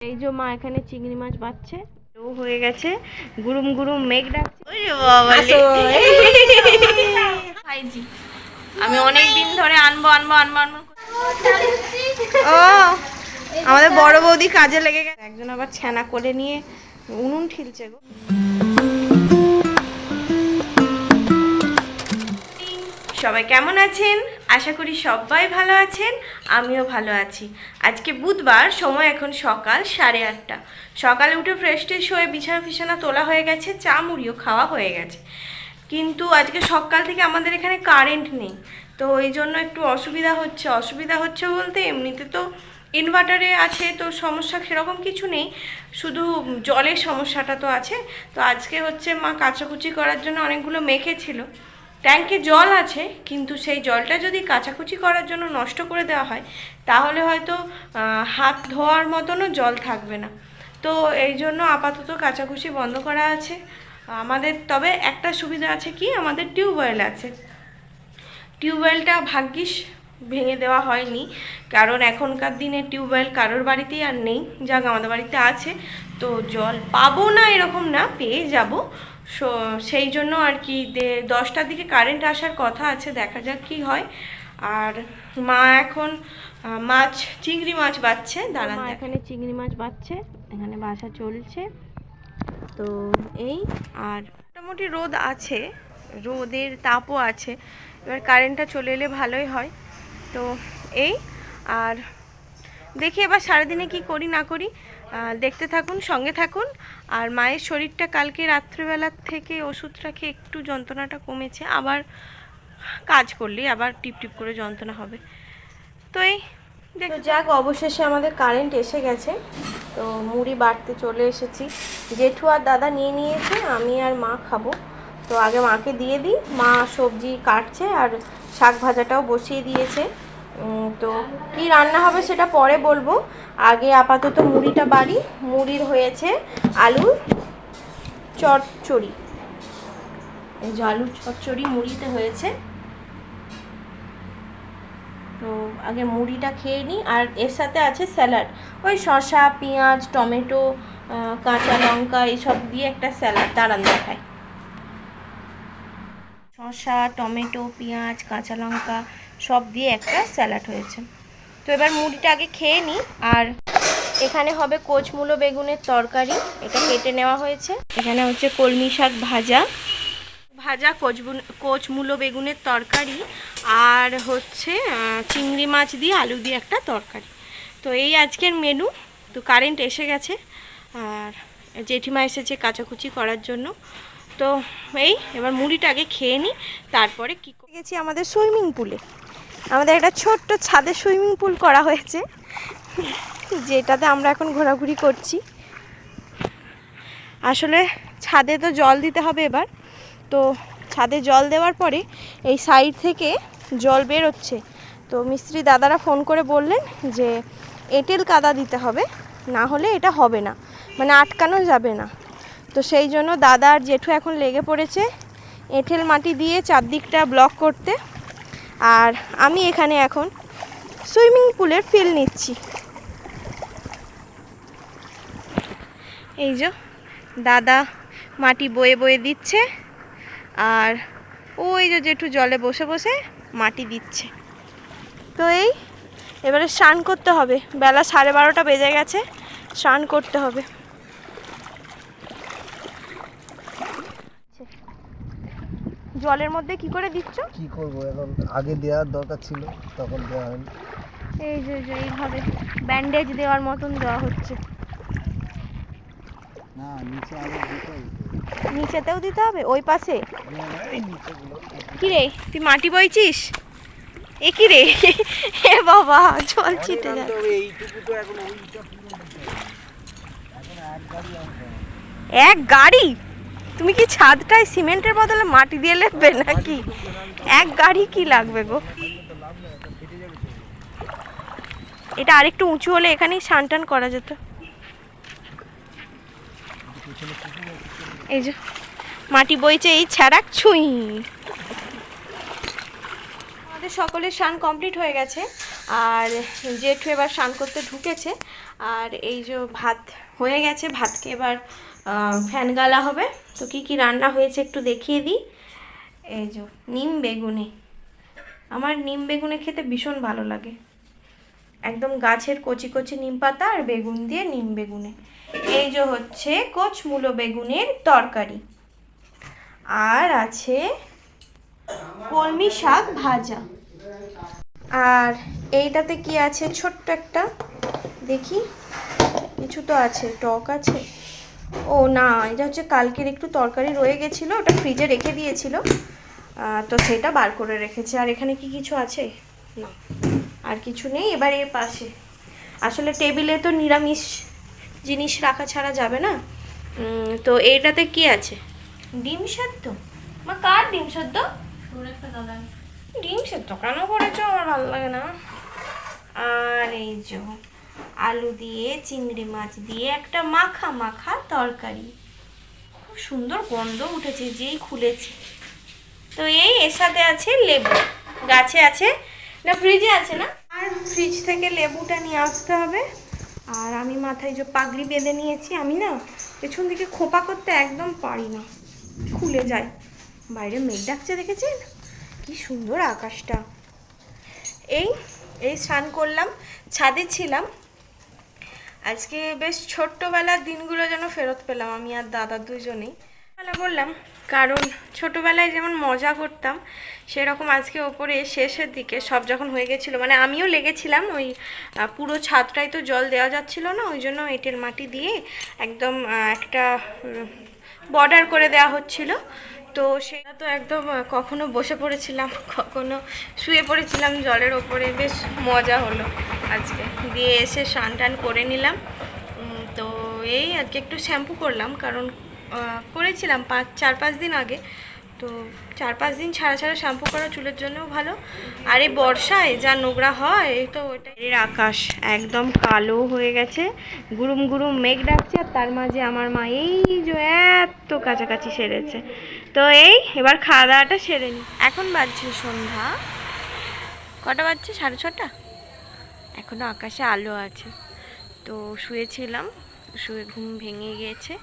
এই যে মা এখানে চিংড়ি মাছ বাচ্ছে ও হয়ে গেছে। গুরুম গুরুম মেঘ ডাকছে। আমি অনেক দিন ধরে আনব আনব আনব আনব। ও আমাদের বড় বৌদি কাজে লেগে গেছে। একজন আবার ছানা করে নিয়ে উনুন ঠিলছে গো। সবাই কেমন আছেন? আশা করি সবাই ভালো আছেন, আমিও ভালো আছি। আজকে বুধবার, সময় এখন সকাল সাড়ে আটটা। সকালে উঠে ফ্রেশ ট্রেশ হয়ে বিছানা ফিছানা তোলা হয়ে গেছে, চা, মুড়িও খাওয়া হয়ে গেছে। কিন্তু আজকে সকাল থেকে আমাদের এখানে কারেন্ট নেই। তো এই জন্য একটু অসুবিধা হচ্ছে। অসুবিধা হচ্ছে বলতে এমনিতে তো ইনভার্টারে আছে, তো সমস্যা সেরকম কিছু নেই। শুধু জলের সমস্যাটা তো আছে। তো আজকে হচ্ছে মা কাচাকুচি করার জন্য অনেকগুলো মেখে ছিল। ট্যাঙ্কে জল আছে, কিন্তু সেই জলটা যদি কাচাকুচি করার জন্য নষ্ট করে দেওয়া হয়, তাহলে হয়তো হাত ধোয়ার মতনও জল থাকবে না। তো এই জন্য আপাতত কাচাকুচি বন্ধ করা আছে। আমাদের, তবে একটা সুবিধা আছে কি? আমাদের টিউবওয়েল আছে। টিউবওয়েলটা ভাগ্যিস ভেঙে দেওয়া হয়নি, কারণ এখনকার দিনে টিউবওয়েল কারোর বাড়িতেই আর নেই, যাক আমাদের বাড়িতে আছে। তো জল পাবো না এরকম না, পেয়ে যাব। সো সেই জন্য আর কি দশটার দিকে কারেন্ট আসার কথা আছে দেখা যাক কি হয়। আর মা এখন মাছ চিংড়ি মাছ বাচ্ছে দাঁড়ান এখানে চিংড়ি মাছ বাচ্ছে এখানে বাসা চলছে। তো এই আর মোটামুটি রোদ আছে রোদের তাপও আছে। এবার কারেন্টটা চলে এলে ভালোই হয়। তো এই আর দেখি এবার সারাদিনে কি করি না করি। দেখতে থাকুন সঙ্গে থাকুন। আর মায়ের শরীরটা কালকে রাত্রিবেলার থেকে ওষুধটা খেয়ে একটু যন্ত্রণাটা কমেছে। আবার কাজ করলেই আবার টিপ টিপ করে যন্ত্রণা হবে। তো এই তো যাক অবশেষে আমাদের কারেন্ট এসে গেছে। তো মুড়ি বাড়তে চলে এসেছি। জেঠু আর দাদা নিয়ে নিয়েছে আমি আর মা খাব। তো আগে মাকে দিয়ে দিই। মা সবজি কাটছে আর শাক ভাজাটাও বসিয়ে দিয়েছে। তো কি রান্না হবে সেটা পরে বলব। আগে আপাতত মুড়িটা বাড়ি, মুড়ির হয়েছে আলুর চচ্চড়ি। এই যে আলুর চচ্চড়ি মুড়িতে হয়েছে। তো আগে মুড়িটা খেয়ে নিই, আর এর সাথে আছে স্যালাড। ওই শসা, পেঁয়াজ, টমেটো কাঁচা লঙ্কা এইসব দিয়ে একটা স্যালাড, দাঁড়ান দেখায় শসা, টমেটো, পেঁয়াজ, কাঁচা লঙ্কা সব দিয়ে একটা স্যালাড হয়েছে। তো এবার মুড়িটা আগে খেয়ে নিই আর এখানে হবে কোচমূলো বেগুনের তরকারি, এটা কেটে নেওয়া হয়েছে। এখানে হচ্ছে কলমি শাক ভাজা ভাজা কোচবুন, কোচমূলো বেগুনের তরকারি, আর হচ্ছে চিংড়ি মাছ দিয়ে আলু দিয়ে একটা তরকারি। তো এই আজকের মেনু, তো কারেন্ট এসে গেছে, আর জেঠিমা এসেছে কাচাকুচি করার জন্য। তো এই, এবার মুড়িটা আগে খেয়ে নিই তারপরে কী গেছি আমাদের সুইমিং পুলে। আমাদের একটা ছোট্ট ছাদে সুইমিং পুল করা হয়েছে, যেটাতে আমরা এখন ঘোরাঘুরি করছি। আসলে ছাদে তো জল দিতে হবে এবার, তো ছাদে জল দেওয়ার পরে এই সাইড থেকে জল বেরোচ্ছে তো মিস্ত্রি দাদারা ফোন করে বললেন যে, এঁটেল কাদা দিতে হবে, না হলে এটা হবে না মানে আটকানো যাবে না। তো সেই জন্য দাদা আর জেঠু এখন লেগে পড়েছে, এঁটেল মাটি দিয়ে চারদিকটা ব্লক করতে। আর আমি এখানে এখন সুইমিং পুলের ফিল নিচ্ছি। এই যে দাদা মাটি বয়ে বয়ে দিচ্ছে আর ওই যে জেঠু জলে বসে বসে মাটি দিচ্ছে। তো এই, এবারে স্নান করতে হবে। বেলা সাড়ে বারোটা বেজে গেছে, স্নান করতে হবে। জলের মধ্যে কি করে দিচ্ছ? কি করব এখন? আগে দেওয়ার দরকার ছিল তখন দেওয়া হয়নি। এই যে যে এইভাবে ব্যান্ডেজ দেওয়ার মতন দেওয়া হচ্ছে। না নিচে আগে দিতে নিচেতেও দিতে হবে? ওই পাশে? কি রে তুই মাটি বইছিস? এ কি রে? এ বাবা জল ছিটে যাচ্ছে এইটুকু তো এখন ওইটা পুরো এখন এক গাড়ি আসবে এক গাড়ি? তুমি কি ছাদটায় সিমেন্টের বদলে মাটি দিয়ে লেপবে নাকি? এক গাড়ি কি লাগবে গো? এটা আরেকটু উঁচু হলে এখানেই স্নান টান করা যেত। এই যে, মাটি বইছে এই ছ্যাড়াক ছুঁই। আমাদের সকলের স্নান কমপ্লিট হয়ে গেছে, আর জেঠু এবার স্নান করতে ঢুকেছে, আর এই যে ভাত হয়ে গেছে, ভাতকে এবার ফ্যান গালা হবে। তো কি কি রান্না হয়েছে একটু দেখিয়ে দিই। এই যে, নিম বেগুনে। আমার নিম বেগুনে খেতে ভীষণ ভালো লাগে। একদম গাছের কচি কচি নিম পাতা আর বেগুন দিয়ে নিম বেগুনে। এই যে হচ্ছে কচমূলো বেগুনের তরকারি। আর আছে কলমি শাক ভাজা। আর এইটাতে কি আছে? ছোট্ট একটা। দেখি। কিছু তো আছে, টক আছে। ও না, এটা হচ্ছে কালকের একটু তরকারি রয়ে গেছিল, ওটা ফ্রিজে রেখে দিয়েছিল। তো সেটা বার করে রেখেছে। আর এখানে কি কিছু আছে? না, আর কিছু নেই। এবার এর পাশে। আসলে টেবিলে তো নিরামিষ জিনিস রাখা ছাড়া যাবে না। তো এইটাতে কি আছে? ডিম সেদ্ধ। মা, কার ডিম সেদ্ধ? ডিম সেদ্ধ কেন করেছ? আমার ভালো লাগে না। আর এই যে আলু দিয়ে, চিংড়ি মাছ দিয়ে একটা মাখা মাখা তরকারি। খুব সুন্দর গন্ধ উঠেছে, যেই খুলেছি। তো এই এর সাথে আছে লেবু। গাছে আছে না ফ্রিজে আছে না? আর ফ্রিজ থেকে লেবুটা নিয়ে আসতে হবে। আর আমি মাথায় যে পাগড়ি বেঁধে নিয়েছি, আমি না পেছন দিকে খোপা করতে একদম পারি না। খুলে যায়। বাইরে মেঘ ডাকছে দেখেছেন? কি সুন্দর আকাশটা। এই এই স্নান করলাম, ছাদে ছিলাম। আজকে বেশ ছোট্টবেলার দিনগুলো যেন ফেরত পেলাম, আমি আর দাদা দুজনেই। বেলা বললাম, কারণ ছোটবেলায় যেমন মজা করতাম, সেরকম আজকে ওপরে শেষের দিকে সব যখন হয়ে গেছিল মানে আমিও লেগেছিলাম, ওই পুরো ছাদটাই তো জল দেওয়া যাচ্ছিল না, ওই জন্য এঁটেল মাটি দিয়ে একদম একটা বর্ডার করে দেওয়া হচ্ছিল। তো সেটা তো একদম কখনো বসে পড়েছিলাম, কখনো শুয়ে পড়েছিলাম জলের ওপরে, বেশ মজা হলো। আজকে। দিয়ে এসে স্নান টান করে নিলাম। তো এই আজকে একটু শ্যাম্পু করলাম, কারণ করেছিলাম পাঁচ, চার, পাঁচ দিন আগে। তো চার, পাঁচ দিন ছাড়া ছাড়া শ্যাম্পু করা চুলের জন্যও ভালো। আর এই বর্ষায় যা নোংরা হয় তো ওটা এর আকাশ একদম কালো হয়ে গেছে। গুরুম গুরুম মেঘ ডাকছে, আর তার মাঝে আমার মা, এই যে এত কাছাকাছি সেরেছে। তো এই, এবার খাওয়া দাওয়াটা সেরে নি। এখন বাজছে সন্ধ্যা। কটা বাজছে? সাড়ে ছটা? এখনও আকাশে আলো আছে। তো শুয়েছিলাম, শুয়ে ঘুম ভেঙে গিয়েছে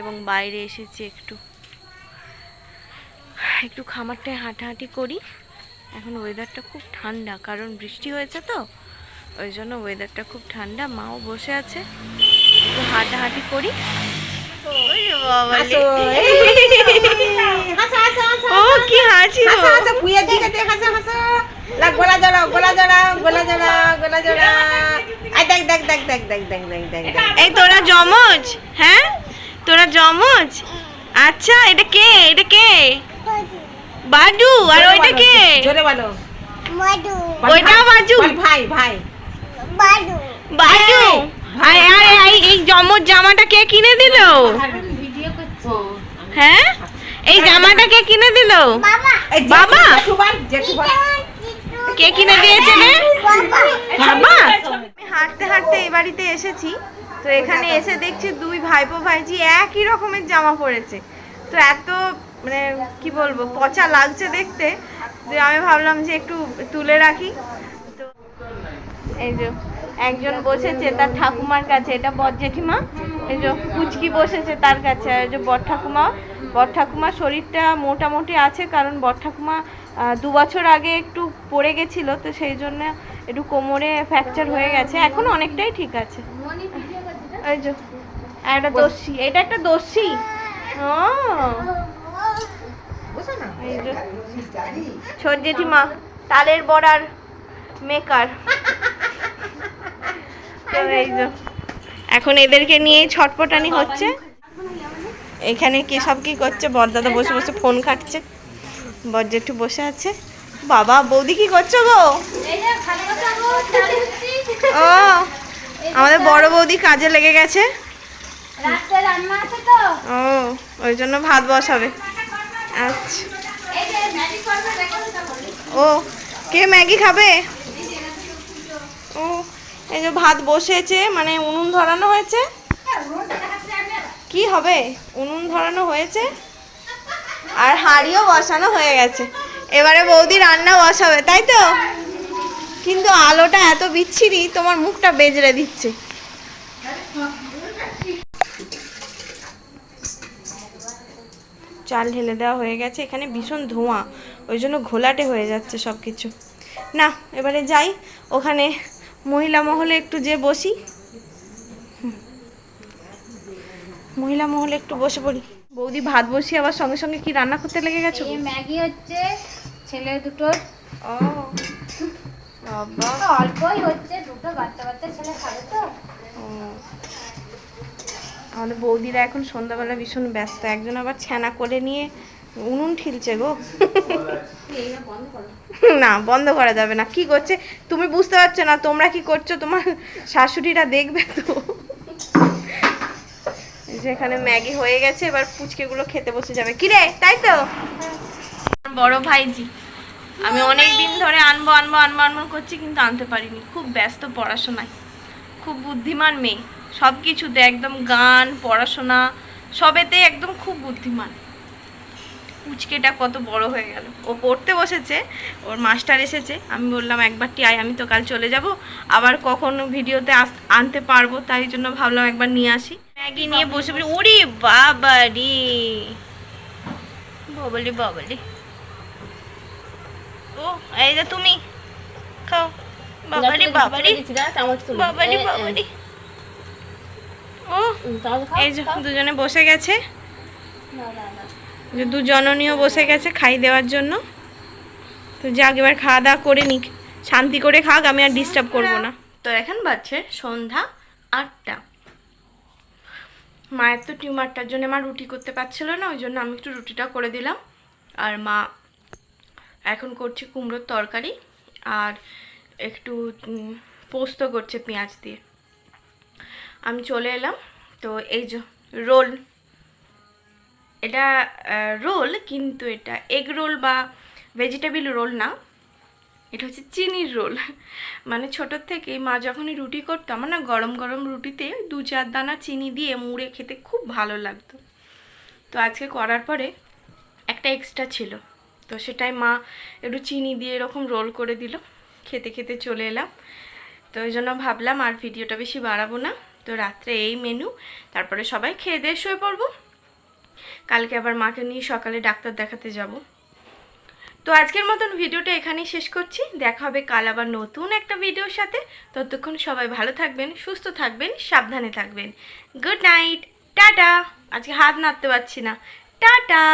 এবং বাইরে এসেছি একটু। একটু খামারটায় হাঁটাহাঁটি করি। এখন ওয়েদারটা খুব ঠান্ডা, কারণ বৃষ্টি হয়েছে তো, ওই জন্য ওয়েদারটা খুব ঠান্ডা, মাও বসে আছে। একটু হাঁটাহাঁটি করি। ও কি হাসি হাসো। হাসো ভুইয়া দিকে দেখ হাসো হাসো। লা গোলা জড়াও গোলা জড়াও গোলা জড়াও গোলা জড়াও। আই দেখ দেখ দেখ দেখ দেখ দেখ দেখ দেখ এই তোরা জমজ হ্যাঁ? তোরা জমজ আচ্ছা এটা কে? এটা কে? বাডু আর ওইটা কে? জোরে বলো। বাজু। বল ভাই ভাই। বাডু। এই, আরে আরে এই এই জমজ জামাটা কে কিনে দিল? হ্যাঁ? এই জামাটা কে কিনে দিল? বাবা? কে কিনে দিয়েছে রে? বাবা। হাঁটতে হাঁটতে এই বাড়িতে এসেছি তো এখানে এসে দেখছি দুই ভাইপো ভাইজি একই রকমের জামা পরেছে। তো এত মানে কি বলব পচা লাগছে দেখতে। যে আমি ভাবলাম যে একটু তুলে রাখি। তো এই যে একজন বসেছে তার ঠাকুমার কাছে, এটা বর জেঠিমা, এই যে কুচকি বসেছে তার কাছে আর যে বর ঠাকুমা, বর ঠাকুমার শরীরটা মোটামুটি আছে কারণ বর ঠাকুমা দু বছর আগে একটু পড়ে গেছিল, তো সেই জন্য একটু কোমরে ফ্র্যাকচার হয়ে গেছে, এখন অনেকটাই ঠিক আছে। যে একটা দস্যি, এটা একটা দস্যি? ছোট জেঠিমা, তালের বড়ার মেকার। তো এই যে এখন এদেরকে নিয়ে ছটপটানি হচ্ছে। এখানে কি সব কি করছে? বরদাদা বসে বসে ফোন কাটছে বর জেঠু বসে আছে। বাবা বৌদি কি করছ গো? ও আমাদের বড় বৌদি কাজে লেগে গেছে। ও ওই জন্য ভাত বসাবে। আচ্ছা। ও কে ম্যাগি খাবে? ও। এই যে ভাত বসেছে মানে উনুন ধরানো হয়েছে। কি হবে? উনুন ধরানো হয়েছে। আর হাঁড়িও বসানো হয়ে গেছে। এবারে বৌদি রান্না বসাবে, তাই তো? কিন্তু আলোটা এত বিচ্ছিরি, তোমার মুখটা বেজড়ে দিচ্ছে। চাল ঢেলে দেওয়া হয়ে গেছে, এখানে ভীষণ ধোঁয়া। ওই জন্য ঘোলাটে হয়ে যাচ্ছে সব কিছু না, এবারে যাই, ওখানে মহিলা মহলে একটু যে বসি। মহিলা মহলে একটু বসে পড়ি। বৌদি ভাত বসি আবার সঙ্গে সঙ্গে কি রান্না করতে লেগে গেছো? ম্যাগি হচ্ছে ছেলে দুটোর ও বাবা। অল্পই হচ্ছে দুটো বাচ্চা বাচ্চা ছেলে খাবে তো। ও। আমাদের বৌদিরা এখন সন্ধ্যাবেলা ভীষণ ব্যস্ত। একজন আবার ছানা করে নিয়ে উনুন ঠিলছে গো। না বন্ধ করা যাবে না। কি করছে? তুমি বুঝতে পারছ না তোমরা কি করছ? তোমার শাশুড়িরা দেখবে তো। যেখানে ম্যাগি হয়ে গেছে এবার পুচকেগুলো খেতে বসে যাবে। কি রে তাই তো? বড় ভাইজি আমি অনেক দিন ধরে আনব আনব আনব আনব করছি কিন্তু আনতে পারিনি। খুব ব্যস্ত পড়াশোনায়। খুব বুদ্ধিমান মেয়ে। সব কিছুতে একদম গান পড়াশোনা সবেতে একদম খুব বুদ্ধিমান। পুচকেটা কত বড় হয়ে গেল। ও পড়তে বসেছে ওর মাস্টার এসেছে। আমি বললাম একবারটি আয় আমি তো কাল চলে যাব। আবার কখনো ভিডিওতে আনতে পারব। তাই জন্য ভাবলাম একবার নিয়ে আসি। ম্যাগি নিয়ে বসে বসে ওরে বাবা রে। বাবলি বাবলি। ও এই যে তুমি। খাও। বাবারি বাবারি বাবারি বাবারি ও এই যে দুজনে বসে গেছে। যে দুজননীয় বসে গেছে খাই দেওয়ার জন্য। তো যাক এবার খাওয়া দাওয়া করে নিক। শান্তি করে খাক আমি আর ডিস্টার্ব করব না। তো এখন বাজছে সন্ধ্যা আটটা। মায়ের তো টিউমারটার জন্য মা রুটি করতে পারছিল না ওই জন্য আমি একটু রুটিটা করে দিলাম। আর মা এখন করছে কুমড়োর তরকারি আর একটু পোস্ত করছে পেঁয়াজ দিয়ে। আমি চলে এলাম। তো এই যে রোল। এটা রোল, কিন্তু এটা এগ রোল বা ভেজিটেবিল রোল না। এটা হচ্ছে চিনির রোল মানে ছোটোর থেকে মা যখনই রুটি করতো, আমার না গরম গরম রুটিতে দু চার দানা চিনি দিয়ে মুড়ে খেতে খুব ভালো লাগতো। তো আজকে করার পরে একটা এক্সট্রা ছিল। তো সেটাই মা একটু চিনি দিয়ে এরকম রোল করে দিল। খেতে খেতে চলে এলাম। তো ওই জন্য ভাবলাম আর ভিডিওটা বেশি বাড়াবো না। তো রাত্রে এই মেনু তারপরে সবাই খেয়ে দিয়ে শুয়ে পড়ব। কালকে আবার মাকে নিয়ে সকালে ডাক্তার দেখাতে যাব। তো আজকের মতন ভিডিওটা এখানেই শেষ করছি। দেখা হবে কাল আবার নতুন একটা ভিডিওর সাথে। ততক্ষণ সবাই ভালো থাকবেন, সুস্থ থাকবেন, সাবধানে থাকবেন। Good night tata. আজকে হাত নাড়তে পারছি না। টাটা।